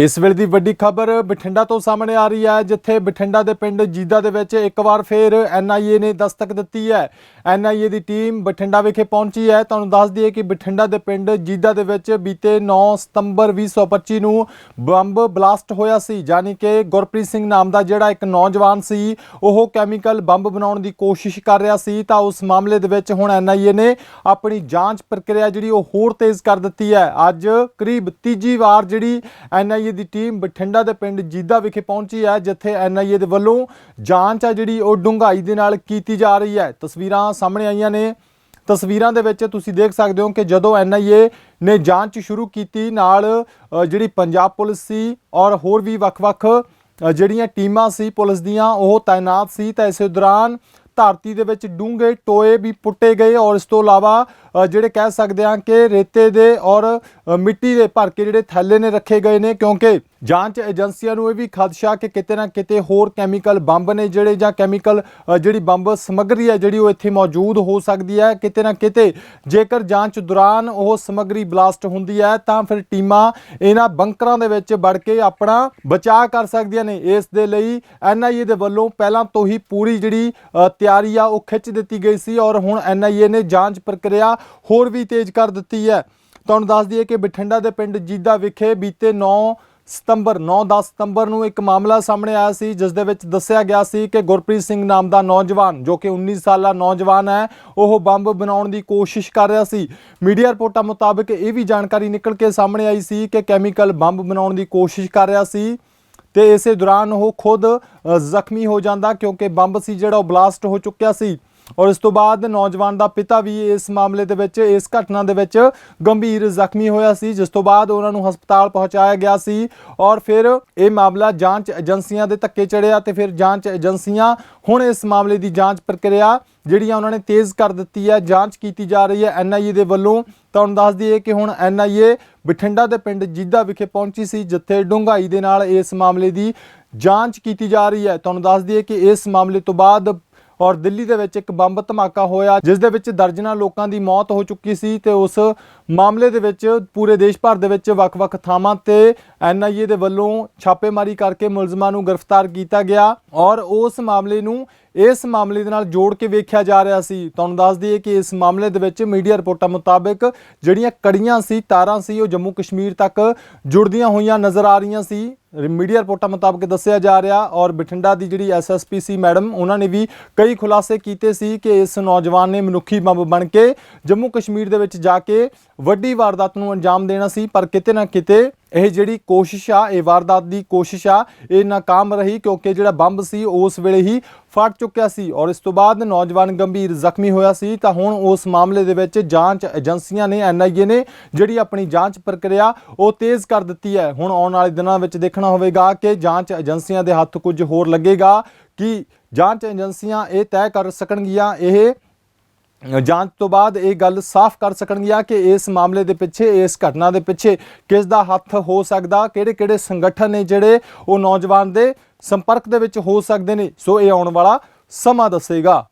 ਇਸ ਵੇਲੇ ਦੀ ਵੱਡੀ ਖਬਰ ਬਠਿੰਡਾ ਤੋਂ ਸਾਹਮਣੇ ਆ ਰਹੀ ਹੈ, ਜਿੱਥੇ ਬਠਿੰਡਾ ਦੇ ਪਿੰਡ ਜੀਦਾ ਦੇ ਵਿੱਚ ਇੱਕ ਵਾਰ ਫੇਰ ਐਨਆਈਏ ਨੇ ਦਸਤਕ ਦਿੱਤੀ ਹੈ। ਐਨਆਈਏ ਦੀ ਟੀਮ ਬਠਿੰਡਾ ਵਿਖੇ ਪਹੁੰਚੀ ਹੈ। ਤੁਹਾਨੂੰ ਦੱਸ ਦਈਏ ਕਿ ਬਠਿੰਡਾ ਦੇ ਪਿੰਡ ਜੀਦਾ ਦੇ ਵਿੱਚ ਬੀਤੇ 9 ਸਤੰਬਰ 2025 ਨੂੰ ਬੰਬ ਬਲਾਸਟ ਹੋਇਆ ਸੀ, ਯਾਨੀ ਕਿ ਗੁਰਪ੍ਰੀਤ ਸਿੰਘ ਨਾਮ ਦਾ ਜਿਹੜਾ ਇੱਕ ਨੌਜਵਾਨ ਸੀ, ਉਹ ਕੈਮੀਕਲ ਬੰਬ ਬਣਾਉਣ ਦੀ ਕੋਸ਼ਿਸ਼ ਕਰ ਰਿਹਾ ਸੀ। ਤਾਂ ਉਸ ਮਾਮਲੇ ਦੇ ਵਿੱਚ ਹੁਣ ਐਨਆਈਏ ਨੇ ਆਪਣੀ ਜਾਂਚ ਪ੍ਰਕਿਰਿਆ ਜਿਹੜੀ ਉਹ ਹੋਰ ਤੇਜ਼ ਕਰ ਦਿੱਤੀ ਹੈ। ਅੱਜ ਕਰੀਬ ਤੀਜੀ ਵਾਰ ਜਿਹੜੀ ਐਨਆਈਏ ਦੀ ਟੀਮ ਬਠਿੰਡਾ ਦੇ ਪਿੰਡ ਜੀਦਾ ਵਿਖੇ ਪਹੁੰਚੀ ਹੈ, ਜਿੱਥੇ ਐਨਆਈਏ ਦੇ ਵੱਲੋਂ ਜਾਂਚ ਆ ਜਿਹੜੀ ਉਹ ਡੂੰਘਾਈ ਦੇ ਨਾਲ ਕੀਤੀ ਜਾ ਰਹੀ ਹੈ। ਤਸਵੀਰਾਂ ਸਾਹਮਣੇ ਆਈਆਂ ਨੇ। ਤਸਵੀਰਾਂ ਦੇ ਵਿੱਚ ਤੁਸੀਂ ਦੇਖ ਸਕਦੇ ਹੋ ਕਿ ਜਦੋਂ ਐਨਆਈਏ ਨੇ ਜਾਂਚ ਸ਼ੁਰੂ ਕੀਤੀ, ਨਾਲ ਜਿਹੜੀ ਪੰਜਾਬ ਪੁਲਿਸ ਸੀ ਔਰ ਹੋਰ ਵੀ ਵੱਖ-ਵੱਖ ਜਿਹੜੀਆਂ ਟੀਮਾਂ ਸੀ ਪੁਲਿਸ ਦੀਆਂ, ਉਹ ਤਾਇਨਾਤ ਸੀ। ਤਾਂ ਇਸੇ ਦੌਰਾਨ ਧਰਤੀ ਦੇ ਵਿੱਚ ਡੂੰਘੇ ਟੋਏ ਵੀ ਪੁੱਟੇ ਗਏ ਔਰ ਇਸ ਤੋਂ ਇਲਾਵਾ ਜਿਹੜੇ ਕਹਿ ਸਕਦੇ ਹਾਂ ਕਿ ਰੇਤੇ ਦੇ ਔਰ ਮਿੱਟੀ ਦੇ ਭਰ ਕੇ ਜਿਹੜੇ ਥੈਲੇ ਨੇ ਰੱਖੇ ਗਏ ਨੇ ਕਿਉਂਕਿ ਜਾਂਚ ਏਜੰਸੀਆਂ ਨੂੰ ਇਹ ਵੀ ਖਦਸ਼ਾ ਕਿ ਕਿਤੇ ਨਾ ਕਿਤੇ ਹੋਰ ਕੈਮੀਕਲ ਬੰਬ ਨੇ ਜਿਹੜੇ ਜਾਂ ਕੈਮੀਕਲ ਜਿਹੜੀ ਬੰਬ ਸਮੱਗਰੀ ਹੈ ਜਿਹੜੀ ਉਹ ਇੱਥੇ ਮੌਜੂਦ ਹੋ ਸਕਦੀ ਹੈ। ਕਿਤੇ ਨਾ ਕਿਤੇ ਜੇਕਰ ਜਾਂਚ ਦੌਰਾਨ ਉਹ ਸਮੱਗਰੀ ਬਲਾਸਟ ਹੁੰਦੀ ਹੈ, ਤਾਂ ਫਿਰ ਟੀਮਾਂ ਇਹਨਾਂ ਬੰਕਰਾਂ ਦੇ ਵਿੱਚ ਵੜ ਕੇ ਆਪਣਾ ਬਚਾਅ ਕਰ ਸਕਦੀਆਂ ਨੇ। ਇਸ ਦੇ ਲਈ ਐਨਆਈਏ ਦੇ ਵੱਲੋਂ ਪਹਿਲਾਂ ਤੋਂ ਹੀ ਪੂਰੀ ਜਿਹੜੀ ਤਿਆਰੀ ਆ, ਉਹ ਖਿੱਚ ਦਿੱਤੀ ਗਈ ਸੀ ਔਰ ਹੁਣ ਐਨਆਈਏ ਨੇ ਜਾਂਚ ਪ੍ਰਕਿਰਿਆ ਹੋਰ ਵੀ ਤੇਜ਼ ਕਰ ਦਿੱਤੀ ਹੈ। ਤੁਹਾਨੂੰ ਦੱਸ ਦਈਏ ਕਿ ਬਠਿੰਡਾ ਦੇ ਪਿੰਡ ਜੀਦਾ ਵਿਖੇ ਬੀਤੇ 9 ਸਤੰਬਰ 9-10 ਸਤੰਬਰ ਨੂੰ ਇੱਕ ਮਾਮਲਾ ਸਾਹਮਣੇ ਆਇਆ ਸੀ, ਜਿਸ ਦੇ ਵਿੱਚ ਦੱਸਿਆ ਗਿਆ ਸੀ ਕਿ ਗੁਰਪ੍ਰੀਤ ਸਿੰਘ ਨਾਮ ਦਾ ਨੌਜਵਾਨ, ਜੋ ਕਿ 19 ਸਾਲਾ ਨੌਜਵਾਨ ਹੈ, ਉਹ ਬੰਬ ਬਣਾਉਣ ਦੀ ਕੋਸ਼ਿਸ਼ ਕਰ ਰਿਹਾ ਸੀ। ਮੀਡੀਆ ਰਿਪੋਰਟਾਂ ਮੁਤਾਬਕ ਇਹ ਵੀ ਜਾਣਕਾਰੀ ਨਿਕਲ ਕੇ ਸਾਹਮਣੇ ਆਈ ਸੀ ਕਿ ਕੈਮੀਕਲ ਬੰਬ ਬਣਾਉਣ ਦੀ ਕੋਸ਼ਿਸ਼ ਕਰ ਰਿਹਾ ਸੀ ਤੇ ਇਸੇ ਦੌਰਾਨ ਉਹ ਖੁਦ ਜ਼ਖਮੀ ਹੋ ਜਾਂਦਾ ਕਿਉਂਕਿ ਬੰਬ ਸੀ ਜਿਹੜਾ ਉਹ ਬਲਾਸਟ ਹੋ ਚੁੱਕਿਆ ਸੀ। ਔਰ ਇਸ ਤੋਂ ਬਾਅਦ ਨੌਜਵਾਨ ਦਾ ਪਿਤਾ ਵੀ ਇਸ ਮਾਮਲੇ ਦੇ ਵਿੱਚ, ਇਸ ਘਟਨਾ ਦੇ ਵਿੱਚ ਗੰਭੀਰ ਜ਼ਖਮੀ ਹੋਇਆ ਸੀ, ਜਿਸ ਤੋਂ ਬਾਅਦ ਉਹਨਾਂ ਨੂੰ ਹਸਪਤਾਲ ਪਹੁੰਚਾਇਆ ਗਿਆ ਸੀ ਔਰ ਫਿਰ ਇਹ ਮਾਮਲਾ ਜਾਂਚ ਏਜੰਸੀਆਂ ਦੇ ਧੱਕੇ ਚੜਿਆ ਤੇ ਫਿਰ ਜਾਂਚ ਏਜੰਸੀਆਂ ਹੁਣ ਇਸ ਮਾਮਲੇ ਦੀ ਜਾਂਚ ਪ੍ਰਕਿਰਿਆ ਜਿਹੜੀਆਂ ਉਹਨਾਂ ਨੇ ਤੇਜ਼ ਕਰ ਦਿੱਤੀ ਹੈ, ਜਾਂਚ ਕੀਤੀ ਜਾ ਰਹੀ ਹੈ ਐਨਆਈਏ ਦੇ ਵੱਲੋਂ। ਤੁਹਾਨੂੰ ਦੱਸ ਦਈਏ ਕਿ ਹੁਣ ਐਨਆਈਏ ਬਠਿੰਡਾ ਦੇ ਪਿੰਡ ਜੀਦਾ ਵਿਖੇ ਪਹੁੰਚੀ ਸੀ, ਜਿੱਥੇ ਡੂੰਘਾਈ ਦੇ ਨਾਲ ਇਸ ਮਾਮਲੇ ਦੀ ਜਾਂਚ ਕੀਤੀ ਜਾ ਰਹੀ ਹੈ। ਤੁਹਾਨੂੰ ਦੱਸ ਦਈਏ ਕਿ ਇਸ ਮਾਮਲੇ ਤੋਂ ਬਾਅਦ ਔਰ ਦਿੱਲੀ ਦੇ ਵਿੱਚ ਇੱਕ ਬੰਬ ਧਮਾਕਾ ਹੋਇਆ, ਜਿਸ ਦੇ ਵਿੱਚ ਦਰਜਨਾਂ ਲੋਕਾਂ ਦੀ ਮੌਤ ਹੋ ਚੁੱਕੀ ਸੀ ਤੇ ਉਸ ਮਾਮਲੇ ਦੇ ਵਿੱਚ ਪੂਰੇ ਦੇਸ਼ ਭਰ ਦੇ ਵਿੱਚ ਵੱਖ-ਵੱਖ ਥਾਵਾਂ ਤੇ ਐਨਆਈਏ ਦੇ ਵੱਲੋਂ ਛਾਪੇਮਾਰੀ ਕਰਕੇ ਮੁਲਜ਼ਮਾਂ ਨੂੰ ਗ੍ਰਿਫਤਾਰ ਕੀਤਾ ਗਿਆ ਔਰ ਉਸ ਮਾਮਲੇ ਨੂੰ ਇਸ ਮਾਮਲੇ ਦੇ ਨਾਲ ਜੋੜ ਕੇ ਵੇਖਿਆ ਜਾ ਰਿਹਾ ਸੀ। ਤੁਹਾਨੂੰ ਦੱਸ ਦਈਏ ਕਿ ਇਸ ਮਾਮਲੇ ਦੇ ਵਿੱਚ ਮੀਡੀਆ ਰਿਪੋਰਟਾਂ ਮੁਤਾਬਕ ਜਿਹੜੀਆਂ ਕੜੀਆਂ ਸੀ, ਤਾਰਾਂ ਸੀ, ਉਹ ਜੰਮੂ ਕਸ਼ਮੀਰ ਤੱਕ ਜੁੜਦੀਆਂ ਹੋਈਆਂ ਨਜ਼ਰ ਆ ਰਹੀਆਂ ਸੀ। ਮੀਡੀਆ ਰਿਪੋਰਟਾਂ ਮੁਤਾਬਕ ਦੱਸਿਆ ਜਾ ਰਿਹਾ ਔਰ ਬਠਿੰਡਾ ਦੀ ਜਿਹੜੀ ਐਸਐਸਪੀ ਸੀ ਮੈਡਮ, ਉਹਨਾਂ ਨੇ ਵੀ ਕਈ ਖੁਲਾਸੇ ਕੀਤੇ ਸੀ ਕਿ ਇਸ ਨੌਜਵਾਨ ਨੇ ਮਨੁੱਖੀ ਬੰਬ ਬਣ ਕੇ ਜੰਮੂ ਕਸ਼ਮੀਰ ਦੇ ਵਿੱਚ ਜਾ ਕੇ ਵੱਡੀ ਵਾਰਦਾਤ ਨੂੰ ਅੰਜਾਮ ਦੇਣਾ ਸੀ, ਪਰ ਕਿਤੇ ਨਾ ਕਿਤੇ ਇਹ ਜਿਹੜੀ ਕੋਸ਼ਿਸ਼ ਆ, ਇਹ ਵਾਰਦਾਤ ਦੀ ਕੋਸ਼ਿਸ਼ ਆ, ਇਹ ਨਾਕਾਮ ਰਹੀ ਕਿਉਂਕਿ ਜਿਹੜਾ ਬੰਬ ਸੀ, ਉਸ ਵੇਲੇ ਹੀ ਫਟ ਚੁੱਕਿਆ ਸੀ ਔਰ ਇਸ ਤੋਂ ਬਾਅਦ ਨੌਜਵਾਨ ਗੰਭੀਰ ਜ਼ਖਮੀ ਹੋਇਆ ਸੀ। ਤਾਂ ਹੁਣ ਉਸ ਮਾਮਲੇ ਦੇ ਵਿੱਚ ਜਾਂਚ ਏਜੰਸੀਆਂ ਨੇ ਐਨਆਈਏ ਨੇ ਜਿਹੜੀ ਆਪਣੀ ਜਾਂਚ ਪ੍ਰਕਿਰਿਆ ਉਹ ਤੇਜ਼ ਕਰ ਦਿੱਤੀ ਹੈ। ਹੁਣ ਆਉਣ ਵਾਲੇ ਦਿਨਾਂ ਵਿੱਚ ਦੇਖਣਾ ਹੋਵੇਗਾ ਕਿ ਜਾਂਚ ਏਜੰਸੀਆਂ ਦੇ ਹੱਥ ਕੁਝ ਹੋਰ ਲੱਗੇਗਾ ਕਿ ਜਾਂਚ ਏਜੰਸੀਆਂ ਇਹ ਤੈਅ ਕਰ ਸਕਣਗੀਆਂ, ਇਹ ਜਾਂਚ ਤੋਂ ਬਾਅਦ ਇਹ ਗੱਲ ਸਾਫ਼ ਕਰ ਸਕਣਗੀਆਂ ਕਿ ਇਸ ਮਾਮਲੇ ਦੇ ਪਿੱਛੇ, ਇਸ ਘਟਨਾ ਦੇ ਪਿੱਛੇ ਕਿਸ ਦਾ ਹੱਥ ਹੋ ਸਕਦਾ ਕਿਹੜੇ ਕਿਹੜੇ ਸੰਗਠਨ ਨੇ ਜਿਹੜੇ ਉਹ ਨੌਜਵਾਨ ਦੇ ਸੰਪਰਕ ਦੇ ਵਿੱਚ ਹੋ ਸਕਦੇ ਨੇ। ਸੋ ਇਹ ਆਉਣ ਵਾਲਾ ਸਮਾਂ ਦੱਸੇਗਾ।